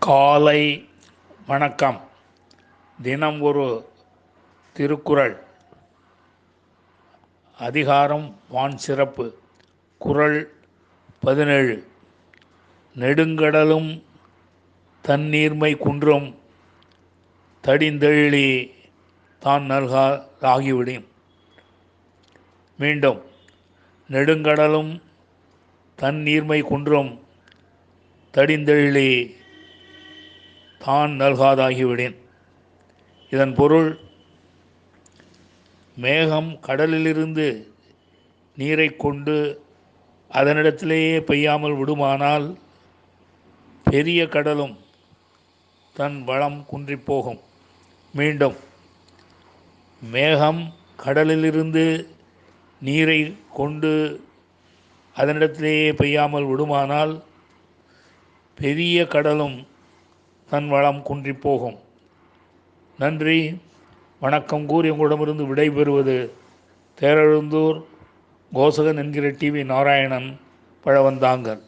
காலை வணக்கம். தினம் ஒரு திருக்குறள். அதிகாரம் வான் சிறப்பு. குறள் பதினேழு. நெடுங்கடலும் தண்ணீர்மை குன்றும் தடிந்தெழி தான் நல்காகிவிடும் மீண்டும் நெடுங்கடலும் தண்ணீர்மை குன்றும் தடிந்தெழி தான் நல்காதாகிவிடேன். இதன் பொருள் மேகம் கடலிலிருந்து நீரை கொண்டு அதனிடத்திலேயே பெய்யாமல் விடுமானால் பெரிய கடலும் தன் வளம் குன்றிப் போகும். மீண்டும் மேகம் கடலிலிருந்து நீரை கொண்டு அதனிடத்திலேயே பெய்யாமல் விடுமானால் பெரிய கடலும் தன் வளம் குன்றி போகும். நன்றி. வணக்கம் கூறி உங்களிடமிருந்து விடைபெறுவது தேரழுந்தூர் கோசகன் என்கிற டிவி நாராயணன் பழவந்தாங்கல்.